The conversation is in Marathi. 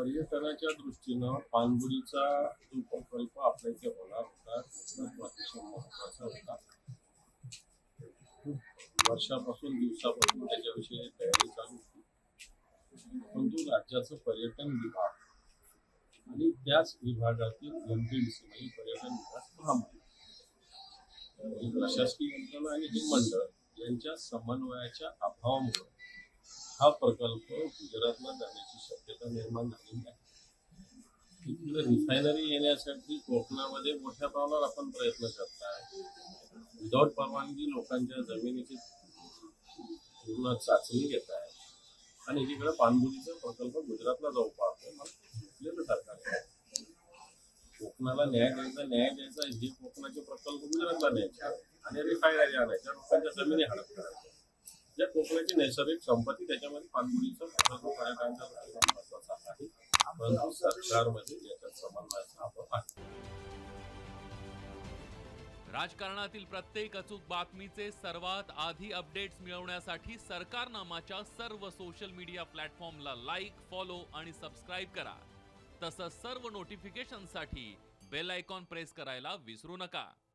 पर्यटनाच्या दृष्टीनं पाणबुडीचा जो प्रकल्प आपल्या इथे होणार होता. तो अतिशय महत्त्वाचा होता. वर्षापासून दिवसापासून त्याच्याविषयी तयारी चालू होती. परंतु राज्याचं पर्यटन विभाग आणि त्याच विभागातील एमपीडीसी म्हणजे पर्यटन विभाग महामंडळ म्हणजे प्रशासकीय यंत्रणा आणि हे मंडळ यांच्या समन्वयाच्या अभावामुळे हा प्रकल्प गुजरातला जाण्याची शक्यता निर्माण झालेली आहे तिकडे रिफायनरी येण्यासाठी कोकणामध्ये मोठ्या प्रमाणावर आपण प्रयत्न करताय. विदाऊट परवानगी लोकांच्या जमिनीची पूर्ण चाचणी घेत आहे आणि एकीकडे पाणबुडीचा प्रकल्प गुजरातला जाऊ पाहतो मला सरकार कोकणाला न्याय द्यायचा न्याय द्यायचा हे कोकणाचे प्रकल्प गुजरातला न्यायचे. आणि रिफायनरी आणायच्या लोकांच्या जमिनी हडप करायच्या. ज्या कोकणाची नैसर्गिक संपत्ती त्याच्यामध्ये प्रकल्प पर्यटनाच्या दृष्टीने महत्त्वाचा आहे. परंतु सरकारमध्ये याच्यात समन्वयाचा अभाव आहे. राजकारणातील प्रत्येक अचूक बातमीचे सर्वात आधी अपडेट्स मिळवण्यासाठी सरकारनामाच्या सर्व सोशल मीडिया प्लॅटफॉर्मला लाईक फॉलो आणि सबस्क्राईब करा. तसंच सर्व नोटिफिकेशनसाठी बेल आयकॉन प्रेस करायला विसरू नका.